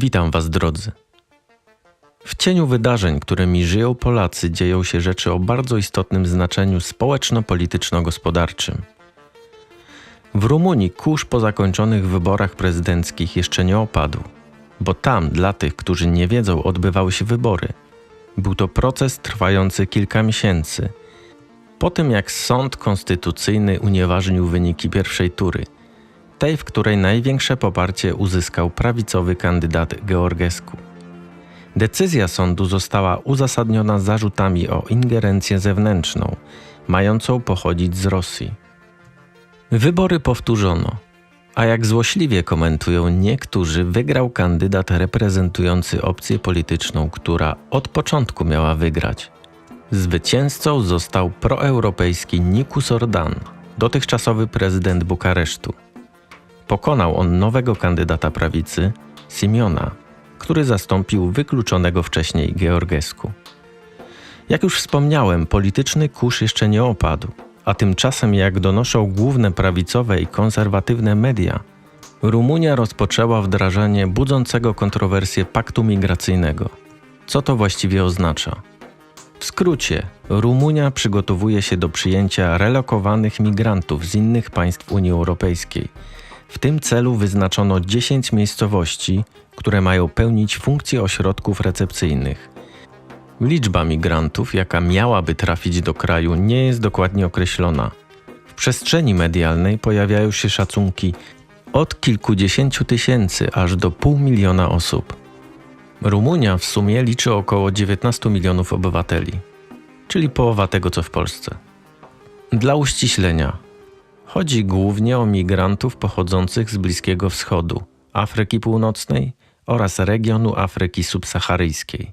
Witam Was, drodzy. W cieniu wydarzeń, którymi żyją Polacy, dzieją się rzeczy o bardzo istotnym znaczeniu społeczno-polityczno-gospodarczym. W Rumunii kurz po zakończonych wyborach prezydenckich jeszcze nie opadł, bo tam, dla tych, którzy nie wiedzą, odbywały się wybory. Był to proces trwający kilka miesięcy. Po tym, jak sąd konstytucyjny unieważnił wyniki pierwszej tury, tej, w której największe poparcie uzyskał prawicowy kandydat Georgescu. Decyzja sądu została uzasadniona zarzutami o ingerencję zewnętrzną, mającą pochodzić z Rosji. Wybory powtórzono, a jak złośliwie komentują niektórzy, wygrał kandydat reprezentujący opcję polityczną, która od początku miała wygrać. Zwycięzcą został proeuropejski Nikus Ordan, dotychczasowy prezydent Bukaresztu. Pokonał on nowego kandydata prawicy, Simiona, który zastąpił wykluczonego wcześniej Georgescu. Jak już wspomniałem, polityczny kurz jeszcze nie opadł, a tymczasem, jak donoszą główne prawicowe i konserwatywne media, Rumunia rozpoczęła wdrażanie budzącego kontrowersję paktu migracyjnego. Co to właściwie oznacza? W skrócie, Rumunia przygotowuje się do przyjęcia relokowanych migrantów z innych państw Unii Europejskiej. W tym celu wyznaczono 10 miejscowości, które mają pełnić funkcję ośrodków recepcyjnych. Liczba migrantów, jaka miałaby trafić do kraju, nie jest dokładnie określona. W przestrzeni medialnej pojawiają się szacunki od kilkudziesięciu tysięcy aż do pół miliona osób. Rumunia w sumie liczy około 19 milionów obywateli, czyli połowa tego co w Polsce. Dla uściślenia, chodzi głównie o migrantów pochodzących z Bliskiego Wschodu, Afryki Północnej oraz regionu Afryki Subsaharyjskiej.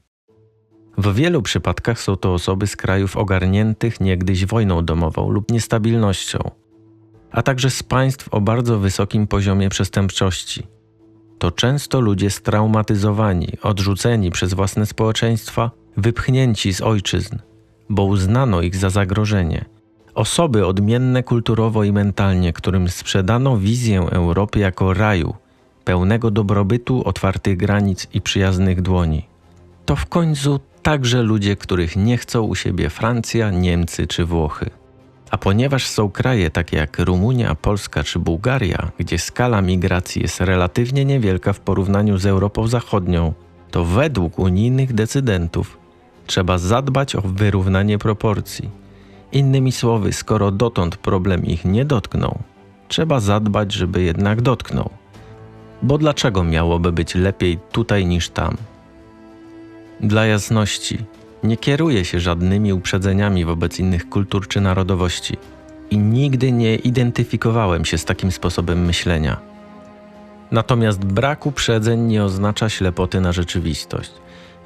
W wielu przypadkach są to osoby z krajów ogarniętych niegdyś wojną domową lub niestabilnością, a także z państw o bardzo wysokim poziomie przestępczości. To często ludzie straumatyzowani, odrzuceni przez własne społeczeństwa, wypchnięci z ojczyzn, bo uznano ich za zagrożenie. Osoby odmienne kulturowo i mentalnie, którym sprzedano wizję Europy jako raju, pełnego dobrobytu, otwartych granic i przyjaznych dłoni. To w końcu także ludzie, których nie chcą u siebie Francja, Niemcy czy Włochy. A ponieważ są kraje takie jak Rumunia, Polska czy Bułgaria, gdzie skala migracji jest relatywnie niewielka w porównaniu z Europą Zachodnią, to według unijnych decydentów trzeba zadbać o wyrównanie proporcji. Innymi słowy, skoro dotąd problem ich nie dotknął, trzeba zadbać, żeby jednak dotknął. Bo dlaczego miałoby być lepiej tutaj niż tam? Dla jasności, nie kieruję się żadnymi uprzedzeniami wobec innych kultur czy narodowości i nigdy nie identyfikowałem się z takim sposobem myślenia. Natomiast brak uprzedzeń nie oznacza ślepoty na rzeczywistość.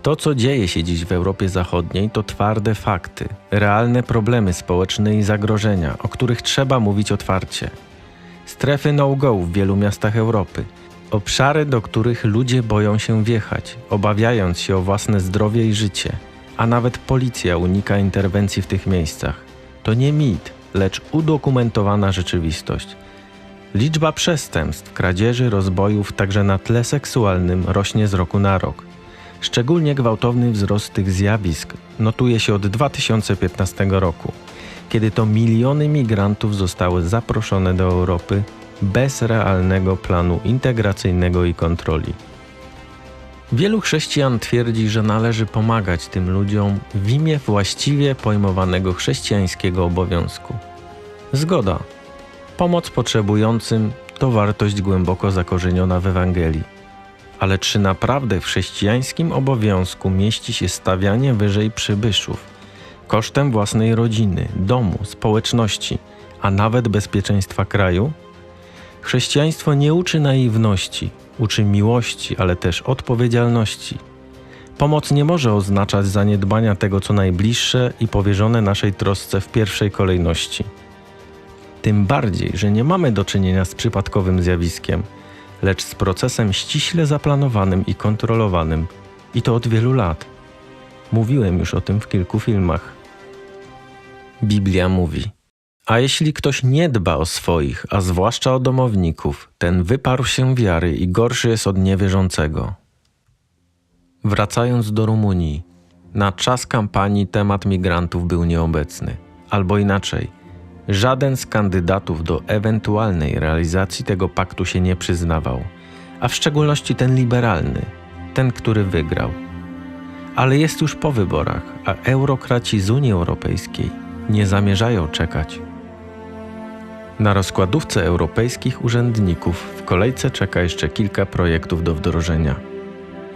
To, co dzieje się dziś w Europie Zachodniej, to twarde fakty, realne problemy społeczne i zagrożenia, o których trzeba mówić otwarcie. Strefy no-go w wielu miastach Europy, obszary, do których ludzie boją się wjechać, obawiając się o własne zdrowie i życie, a nawet policja unika interwencji w tych miejscach. To nie mit, lecz udokumentowana rzeczywistość. Liczba przestępstw, kradzieży, rozbojów, także na tle seksualnym, rośnie z roku na rok. Szczególnie gwałtowny wzrost tych zjawisk notuje się od 2015 roku, kiedy to miliony migrantów zostały zaproszone do Europy bez realnego planu integracyjnego i kontroli. Wielu chrześcijan twierdzi, że należy pomagać tym ludziom w imię właściwie pojmowanego chrześcijańskiego obowiązku. Zgoda. Pomoc potrzebującym to wartość głęboko zakorzeniona w Ewangelii. Ale czy naprawdę w chrześcijańskim obowiązku mieści się stawianie wyżej przybyszów, kosztem własnej rodziny, domu, społeczności, a nawet bezpieczeństwa kraju? Chrześcijaństwo nie uczy naiwności, uczy miłości, ale też odpowiedzialności. Pomoc nie może oznaczać zaniedbania tego, co najbliższe i powierzone naszej trosce w pierwszej kolejności. Tym bardziej, że nie mamy do czynienia z przypadkowym zjawiskiem, lecz z procesem ściśle zaplanowanym i kontrolowanym, i to od wielu lat. Mówiłem już o tym w kilku filmach. Biblia mówi: A jeśli ktoś nie dba o swoich, a zwłaszcza o domowników, ten wyparł się wiary i gorszy jest od niewierzącego. Wracając do Rumunii, na czas kampanii temat migrantów był nieobecny, albo inaczej, żaden z kandydatów do ewentualnej realizacji tego paktu się nie przyznawał, a w szczególności ten liberalny, ten, który wygrał. Ale jest już po wyborach, a eurokraci z Unii Europejskiej nie zamierzają czekać. Na rozkładówce europejskich urzędników w kolejce czeka jeszcze kilka projektów do wdrożenia.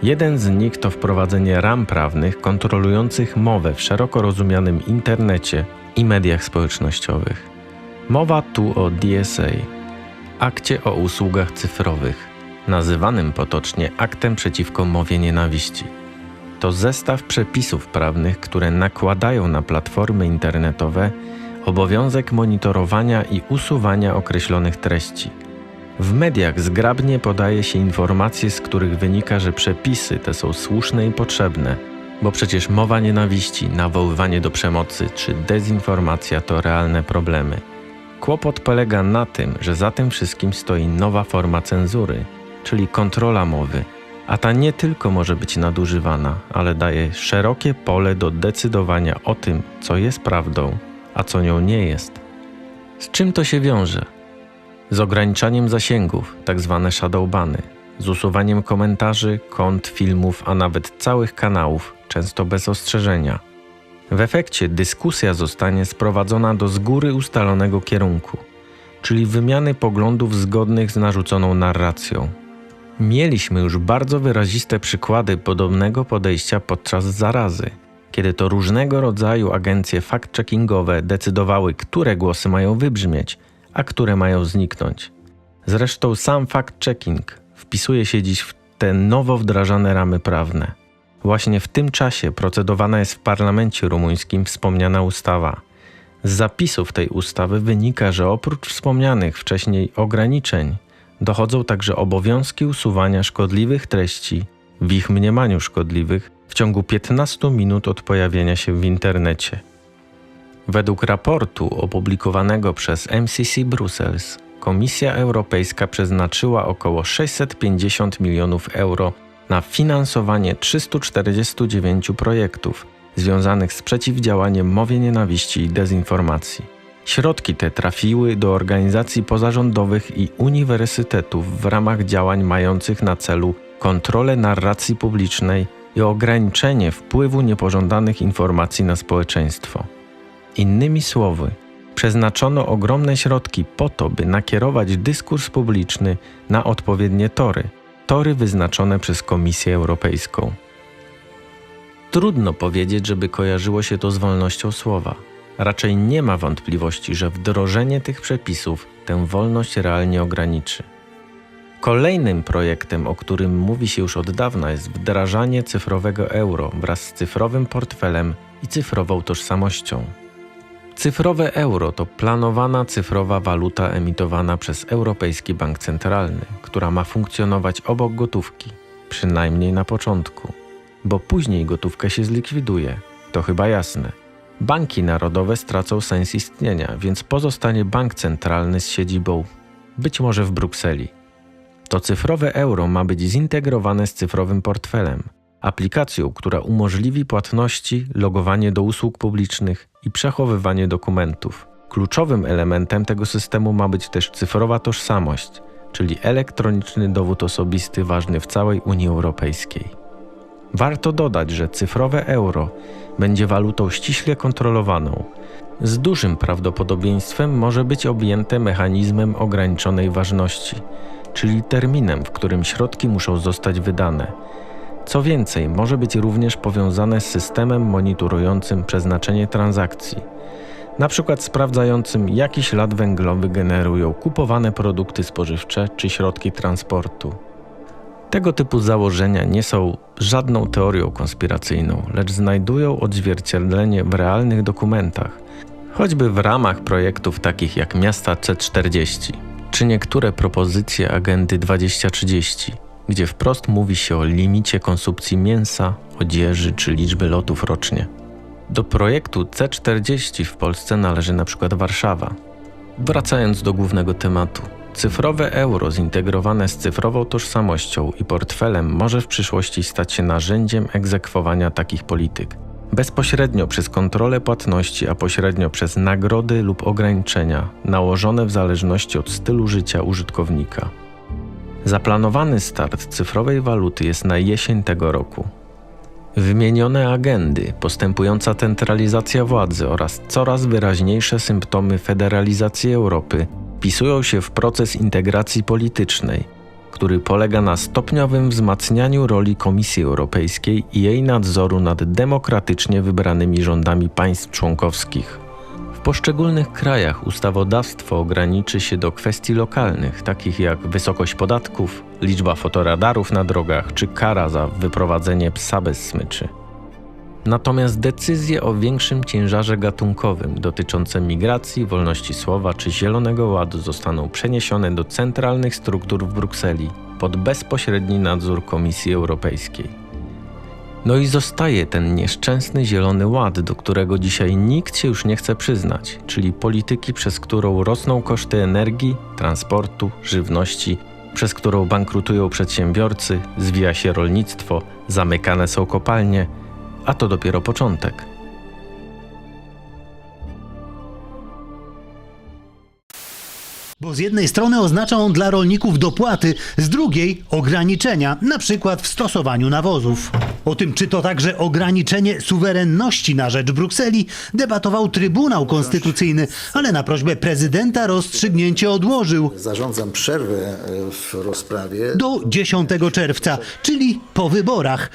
Jeden z nich to wprowadzenie ram prawnych kontrolujących mowę w szeroko rozumianym internecie i mediach społecznościowych. Mowa tu o DSA, akcie o usługach cyfrowych, nazywanym potocznie aktem przeciwko mowie nienawiści. To zestaw przepisów prawnych, które nakładają na platformy internetowe obowiązek monitorowania i usuwania określonych treści. W mediach zgrabnie podaje się informacje, z których wynika, że przepisy te są słuszne i potrzebne, bo przecież mowa nienawiści, nawoływanie do przemocy czy dezinformacja to realne problemy. Kłopot polega na tym, że za tym wszystkim stoi nowa forma cenzury, czyli kontrola mowy, a ta nie tylko może być nadużywana, ale daje szerokie pole do decydowania o tym, co jest prawdą, a co nią nie jest. Z czym to się wiąże? Z ograniczaniem zasięgów, tak zwane shadowbany, z usuwaniem komentarzy, kont, filmów, a nawet całych kanałów, często bez ostrzeżenia. W efekcie dyskusja zostanie sprowadzona do z góry ustalonego kierunku, czyli wymiany poglądów zgodnych z narzuconą narracją. Mieliśmy już bardzo wyraziste przykłady podobnego podejścia podczas zarazy – kiedy to różnego rodzaju agencje fact-checkingowe decydowały, które głosy mają wybrzmieć, a które mają zniknąć. Zresztą sam fact-checking wpisuje się dziś w te nowo wdrażane ramy prawne. Właśnie w tym czasie procedowana jest w parlamencie rumuńskim wspomniana ustawa. Z zapisów tej ustawy wynika, że oprócz wspomnianych wcześniej ograniczeń, dochodzą także obowiązki usuwania szkodliwych treści, w ich mniemaniu szkodliwych, w ciągu 15 minut od pojawienia się w internecie. Według raportu opublikowanego przez MCC Brussels, Komisja Europejska przeznaczyła około 650 milionów euro na finansowanie 349 projektów związanych z przeciwdziałaniem mowie nienawiści i dezinformacji. Środki te trafiły do organizacji pozarządowych i uniwersytetów w ramach działań mających na celu kontrolę narracji publicznej i ograniczenie wpływu niepożądanych informacji na społeczeństwo. Innymi słowy, przeznaczono ogromne środki po to, by nakierować dyskurs publiczny na odpowiednie tory, tory wyznaczone przez Komisję Europejską. Trudno powiedzieć, żeby kojarzyło się to z wolnością słowa. Raczej nie ma wątpliwości, że wdrożenie tych przepisów tę wolność realnie ograniczy. Kolejnym projektem, o którym mówi się już od dawna, jest wdrażanie cyfrowego euro wraz z cyfrowym portfelem i cyfrową tożsamością. Cyfrowe euro to planowana cyfrowa waluta emitowana przez Europejski Bank Centralny, która ma funkcjonować obok gotówki, przynajmniej na początku, bo później gotówka się zlikwiduje, to chyba jasne. Banki narodowe stracą sens istnienia, więc pozostanie bank centralny z siedzibą być może w Brukseli. To cyfrowe euro ma być zintegrowane z cyfrowym portfelem, aplikacją, która umożliwi płatności, logowanie do usług publicznych i przechowywanie dokumentów. Kluczowym elementem tego systemu ma być też cyfrowa tożsamość, czyli elektroniczny dowód osobisty ważny w całej Unii Europejskiej. Warto dodać, że cyfrowe euro będzie walutą ściśle kontrolowaną. Z dużym prawdopodobieństwem może być objęte mechanizmem ograniczonej ważności – czyli terminem, w którym środki muszą zostać wydane. Co więcej, może być również powiązane z systemem monitorującym przeznaczenie transakcji, na przykład sprawdzającym, jaki ślad węglowy generują kupowane produkty spożywcze czy środki transportu. Tego typu założenia nie są żadną teorią konspiracyjną, lecz znajdują odzwierciedlenie w realnych dokumentach, choćby w ramach projektów takich jak Miasta C40 czy niektóre propozycje agendy 2030, gdzie wprost mówi się o limicie konsumpcji mięsa, odzieży czy liczby lotów rocznie. Do projektu C40 w Polsce należy na przykład Warszawa. Wracając do głównego tematu. Cyfrowe euro zintegrowane z cyfrową tożsamością i portfelem może w przyszłości stać się narzędziem egzekwowania takich polityk. Bezpośrednio przez kontrolę płatności, a pośrednio przez nagrody lub ograniczenia nałożone w zależności od stylu życia użytkownika. Zaplanowany start cyfrowej waluty jest na jesień tego roku. Wymienione agendy, postępująca centralizacja władzy oraz coraz wyraźniejsze symptomy federalizacji Europy wpisują się w proces integracji politycznej, który polega na stopniowym wzmacnianiu roli Komisji Europejskiej i jej nadzoru nad demokratycznie wybranymi rządami państw członkowskich. Poszczególnych krajach ustawodawstwo ograniczy się do kwestii lokalnych, takich jak wysokość podatków, liczba fotoradarów na drogach czy kara za wyprowadzenie psa bez smyczy. Natomiast decyzje o większym ciężarze gatunkowym dotyczące migracji, wolności słowa czy Zielonego Ładu zostaną przeniesione do centralnych struktur w Brukseli pod bezpośredni nadzór Komisji Europejskiej. No i zostaje ten nieszczęsny Zielony Ład, do którego dzisiaj nikt się już nie chce przyznać, czyli polityki, przez którą rosną koszty energii, transportu, żywności, przez którą bankrutują przedsiębiorcy, zwija się rolnictwo, zamykane są kopalnie – a to dopiero początek. Bo z jednej strony oznacza on dla rolników dopłaty, z drugiej ograniczenia, na przykład w stosowaniu nawozów. O tym, czy to także ograniczenie suwerenności na rzecz Brukseli, debatował Trybunał Konstytucyjny, ale na prośbę prezydenta rozstrzygnięcie odłożył Zarządzam przerwę e, w rozprawie. do 10 czerwca, czyli po wyborach,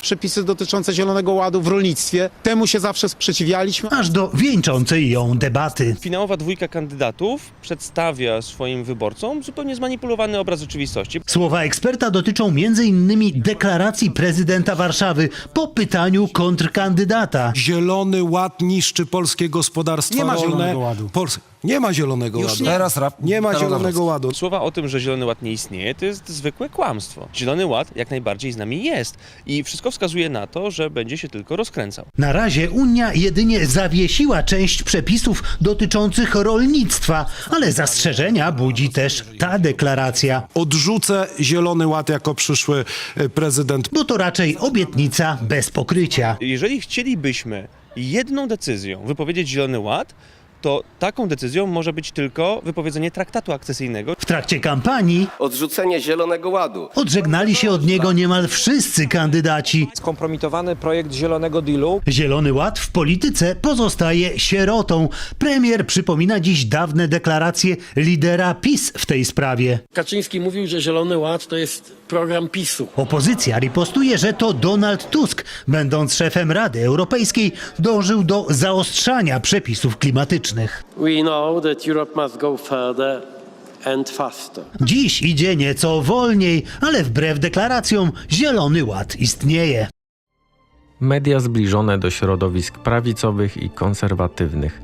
przepisy dotyczące Zielonego Ładu w rolnictwie. Temu się zawsze sprzeciwialiśmy. aż do wieńczącej ją debaty. Finałowa dwójka kandydatów przedstawia swoim wyborcom zupełnie zmanipulowany obraz rzeczywistości. Słowa eksperta dotyczą m.in. deklaracji prezydenta Warszawy po pytaniu kontrkandydata. Zielony Ład niszczy polskie gospodarstwa Nie ma rolne. Zielonego Ładu. Pols- nie ma Zielonego Ładu. Teraz rap. Nie ma Zielonego Ładu. Słowa o tym, że Zielony Ład nie istnieje, to jest zwykłe kłamstwo. Zielony Ład jak najbardziej z nami jest i wszystko wskazuje na to, że będzie się tylko rozkręcał. Na razie Unia jedynie zawiesiła część przepisów dotyczących rolnictwa, ale zastrzeżenia budzi też ta deklaracja, Odrzucę Zielony Ład jako przyszły e, prezydent. bo to raczej obietnica bez pokrycia. Jeżeli chcielibyśmy jedną decyzją wypowiedzieć Zielony Ład, to taką decyzją może być tylko wypowiedzenie traktatu akcesyjnego. W trakcie kampanii Odrzucenie Zielonego Ładu. odżegnali się od niego niemal wszyscy kandydaci. Skompromitowany projekt Zielonego Dealu Zielony Ład w polityce pozostaje sierotą. Premier przypomina dziś dawne deklaracje lidera PiS w tej sprawie. Kaczyński mówił, że Zielony Ład to jest program PiSu. Opozycja ripostuje, że to Donald Tusk, będąc szefem Rady Europejskiej, dążył do zaostrzania przepisów klimatycznych. We know that Europe must go further and faster. Dziś idzie nieco wolniej, ale wbrew deklaracjom Zielony Ład istnieje. Media zbliżone do środowisk prawicowych i konserwatywnych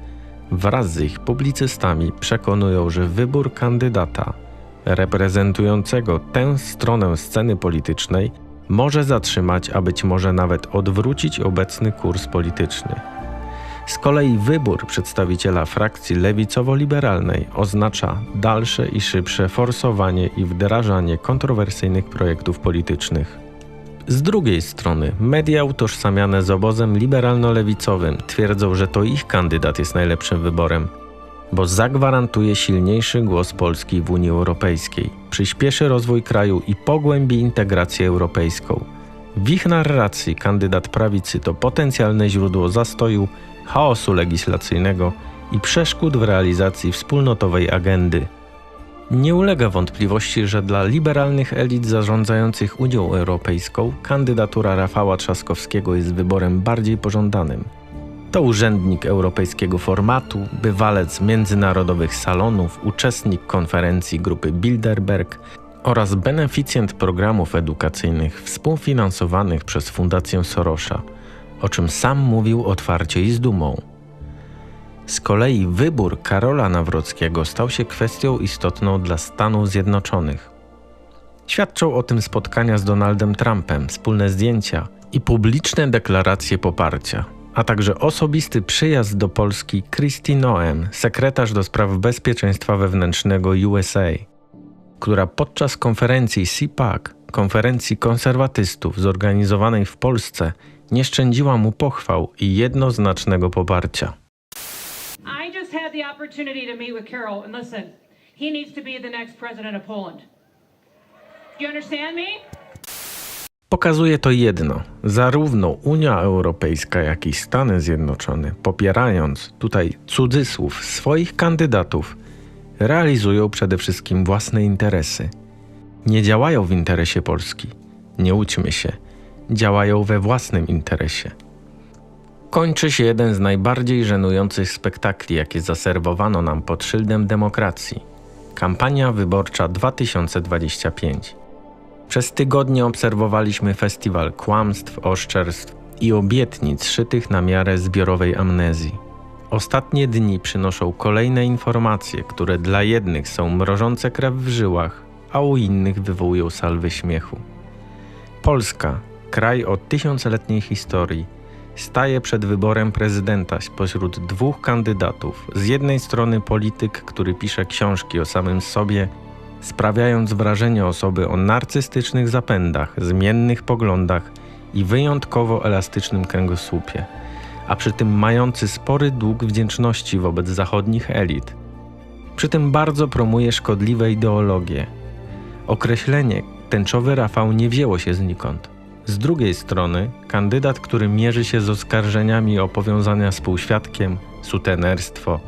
wraz z ich publicystami przekonują, że wybór kandydata reprezentującego tę stronę sceny politycznej może zatrzymać, a być może nawet odwrócić obecny kurs polityczny. Z kolei wybór przedstawiciela frakcji lewicowo-liberalnej oznacza dalsze i szybsze forsowanie i wdrażanie kontrowersyjnych projektów politycznych. Z drugiej strony, media utożsamiane z obozem liberalno-lewicowym twierdzą, że to ich kandydat jest najlepszym wyborem, bo zagwarantuje silniejszy głos Polski w Unii Europejskiej, przyspieszy rozwój kraju i pogłębi integrację europejską. W ich narracji kandydat prawicy to potencjalne źródło zastoju, chaosu legislacyjnego i przeszkód w realizacji wspólnotowej agendy. Nie ulega wątpliwości, że dla liberalnych elit zarządzających Unią Europejską kandydatura Rafała Trzaskowskiego jest wyborem bardziej pożądanym. To urzędnik europejskiego formatu, bywalec międzynarodowych salonów, uczestnik konferencji grupy Bilderberg oraz beneficjent programów edukacyjnych współfinansowanych przez Fundację Sorosza, o czym sam mówił otwarcie i z dumą. Z kolei wybór Karola Nawrockiego stał się kwestią istotną dla Stanów Zjednoczonych. Świadczą o tym spotkania z Donaldem Trumpem, wspólne zdjęcia i publiczne deklaracje poparcia, a także osobisty przyjazd do Polski Christy Noem, sekretarz do spraw bezpieczeństwa wewnętrznego USA, która podczas konferencji CPAC, konferencji konserwatystów zorganizowanej w Polsce, nie szczędziła mu pochwał i jednoznacznego poparcia. I just had the opportunity to meet with Carol, and listen, he needs to be the next president of Poland. You understand me? Pokazuje to jedno: zarówno Unia Europejska, jak i Stany Zjednoczone, popierając tutaj cudzysłów swoich kandydatów, realizują przede wszystkim własne interesy. Nie działają w interesie Polski. Nie łudźmy się, działają we własnym interesie. Kończy się jeden z najbardziej żenujących spektakli, jakie zaserwowano nam pod szyldem demokracji kampania wyborcza 2025. Przez tygodnie obserwowaliśmy festiwal kłamstw, oszczerstw i obietnic szytych na miarę zbiorowej amnezji. Ostatnie dni przynoszą kolejne informacje, które dla jednych są mrożące krew w żyłach, a u innych wywołują salwy śmiechu. Polska, kraj o tysiącletniej historii, staje przed wyborem prezydenta spośród dwóch kandydatów. Z jednej strony polityk, który pisze książki o samym sobie, sprawiając wrażenie osoby o narcystycznych zapędach, zmiennych poglądach i wyjątkowo elastycznym kręgosłupie, a przy tym mający spory dług wdzięczności wobec zachodnich elit. Przy tym bardzo promuje szkodliwe ideologie. Określenie tęczowy Rafał nie wzięło się znikąd. Z drugiej strony, kandydat, który mierzy się z oskarżeniami o powiązania z półświadkiem, sutenerstwo,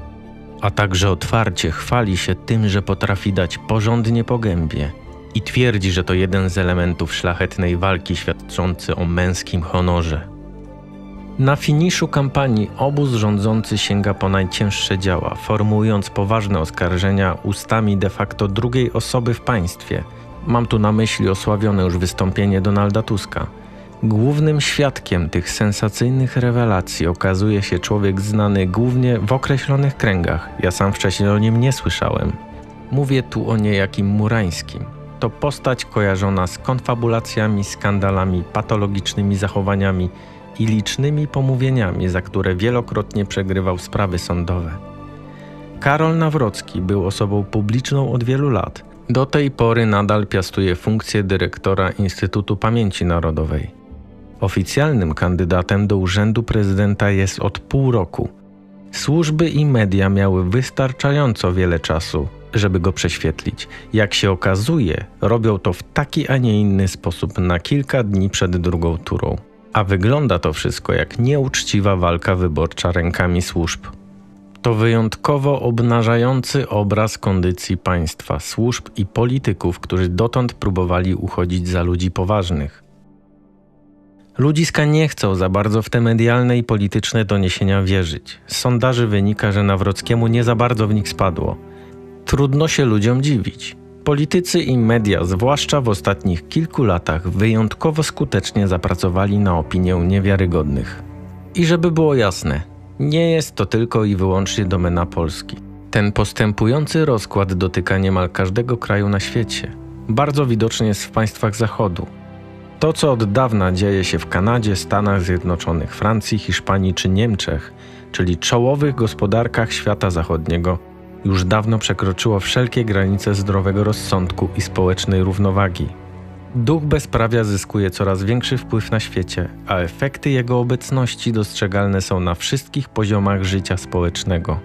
a także otwarcie chwali się tym, że potrafi dać porządnie po gębie i twierdzi, że to jeden z elementów szlachetnej walki świadczący o męskim honorze. Na finiszu kampanii obóz rządzący sięga po najcięższe działa, formułując poważne oskarżenia ustami de facto drugiej osoby w państwie. Mam tu na myśli osławione już wystąpienie Donalda Tuska. Głównym świadkiem tych sensacyjnych rewelacji okazuje się człowiek znany głównie w określonych kręgach. Ja sam wcześniej o nim nie słyszałem. Mówię tu o niejakim Murańskim. To postać kojarzona z konfabulacjami, skandalami, patologicznymi zachowaniami i licznymi pomówieniami, za które wielokrotnie przegrywał sprawy sądowe. Karol Nawrocki był osobą publiczną od wielu lat. Do tej pory nadal piastuje funkcję dyrektora Instytutu Pamięci Narodowej. Oficjalnym kandydatem do urzędu prezydenta jest od pół roku. Służby i media miały wystarczająco wiele czasu, żeby go prześwietlić. Jak się okazuje, robią to w taki, a nie inny sposób na kilka dni przed drugą turą. A wygląda to wszystko jak nieuczciwa walka wyborcza rękami służb. To wyjątkowo obnażający obraz kondycji państwa, służb i polityków, którzy dotąd próbowali uchodzić za ludzi poważnych. Ludziska nie chcą za bardzo w te medialne i polityczne doniesienia wierzyć. Z sondaży wynika, że Nawrockiemu nie za bardzo w nich spadło. Trudno się ludziom dziwić. Politycy i media, zwłaszcza w ostatnich kilku latach, wyjątkowo skutecznie zapracowali na opinię niewiarygodnych. I żeby było jasne, nie jest to tylko i wyłącznie domena Polski. Ten postępujący rozkład dotyka niemal każdego kraju na świecie. Bardzo widoczny jest w państwach Zachodu. To, co od dawna dzieje się w Kanadzie, Stanach Zjednoczonych, Francji, Hiszpanii czy Niemczech, czyli czołowych gospodarkach świata zachodniego, już dawno przekroczyło wszelkie granice zdrowego rozsądku i społecznej równowagi. Duch bezprawia zyskuje coraz większy wpływ na świecie, a efekty jego obecności dostrzegalne są na wszystkich poziomach życia społecznego.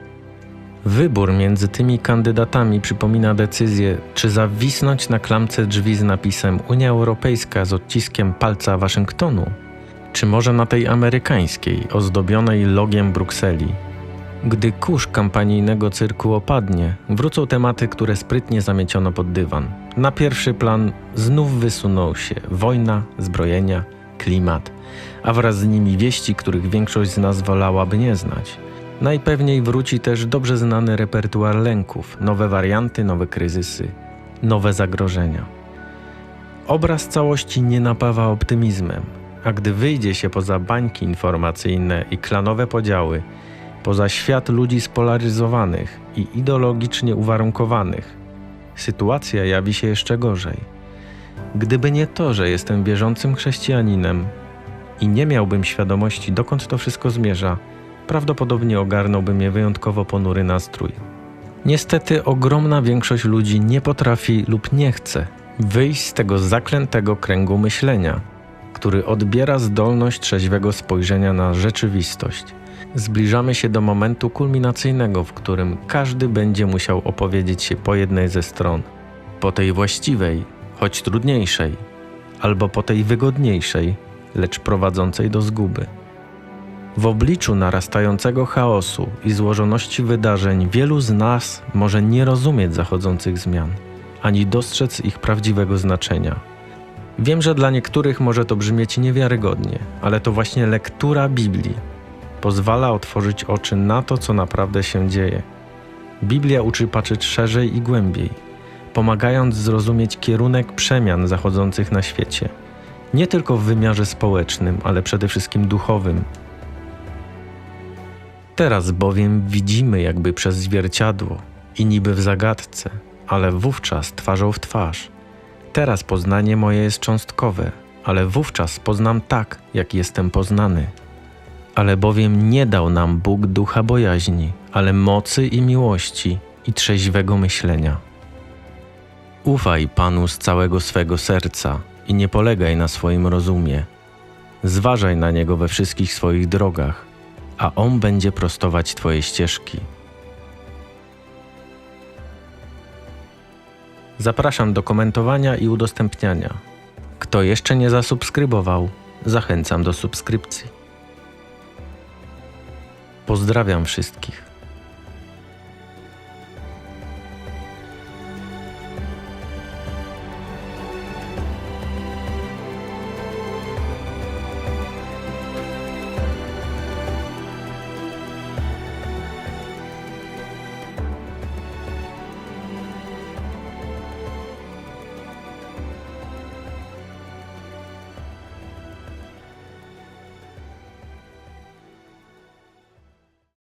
Wybór między tymi kandydatami przypomina decyzję, czy zawisnąć na klamce drzwi z napisem Unia Europejska z odciskiem palca Waszyngtonu, czy może na tej amerykańskiej, ozdobionej logiem Brukseli. Gdy kurz kampanijnego cyrku opadnie, wrócą tematy, które sprytnie zamieciono pod dywan. Na pierwszy plan znów wysunął się wojna, zbrojenia, klimat, a wraz z nimi wieści, których większość z nas wolałaby nie znać. Najpewniej wróci też dobrze znany repertuar lęków, nowe warianty, nowe kryzysy, nowe zagrożenia. Obraz całości nie napawa optymizmem, a gdy wyjdzie się poza bańki informacyjne i klanowe podziały, poza świat ludzi spolaryzowanych i ideologicznie uwarunkowanych, sytuacja jawi się jeszcze gorzej. Gdyby nie to, że jestem wierzącym chrześcijaninem, i nie miałbym świadomości, dokąd to wszystko zmierza, prawdopodobnie ogarnąłby mnie wyjątkowo ponury nastrój. Niestety ogromna większość ludzi nie potrafi lub nie chce wyjść z tego zaklętego kręgu myślenia, który odbiera zdolność trzeźwego spojrzenia na rzeczywistość. Zbliżamy się do momentu kulminacyjnego, w którym każdy będzie musiał opowiedzieć się po jednej ze stron. Po tej właściwej, choć trudniejszej, albo po tej wygodniejszej, lecz prowadzącej do zguby. W obliczu narastającego chaosu i złożoności wydarzeń wielu z nas może nie rozumieć zachodzących zmian, ani dostrzec ich prawdziwego znaczenia. Wiem, że dla niektórych może to brzmieć niewiarygodnie, ale to właśnie lektura Biblii pozwala otworzyć oczy na to, co naprawdę się dzieje. Biblia uczy patrzeć szerzej i głębiej, pomagając zrozumieć kierunek przemian zachodzących na świecie. Nie tylko w wymiarze społecznym, ale przede wszystkim duchowym. Teraz bowiem widzimy jakby przez zwierciadło i niby w zagadce, ale wówczas twarzą w twarz. Teraz poznanie moje jest cząstkowe, ale wówczas poznam tak, jak jestem poznany. Ale bowiem nie dał nam Bóg ducha bojaźni, ale mocy i miłości i trzeźwego myślenia. Ufaj Panu z całego swego serca i nie polegaj na swoim rozumie. Zważaj na Niego we wszystkich swoich drogach, a On będzie prostować Twoje ścieżki. Zapraszam do komentowania i udostępniania. Kto jeszcze nie zasubskrybował, zachęcam do subskrypcji. Pozdrawiam wszystkich.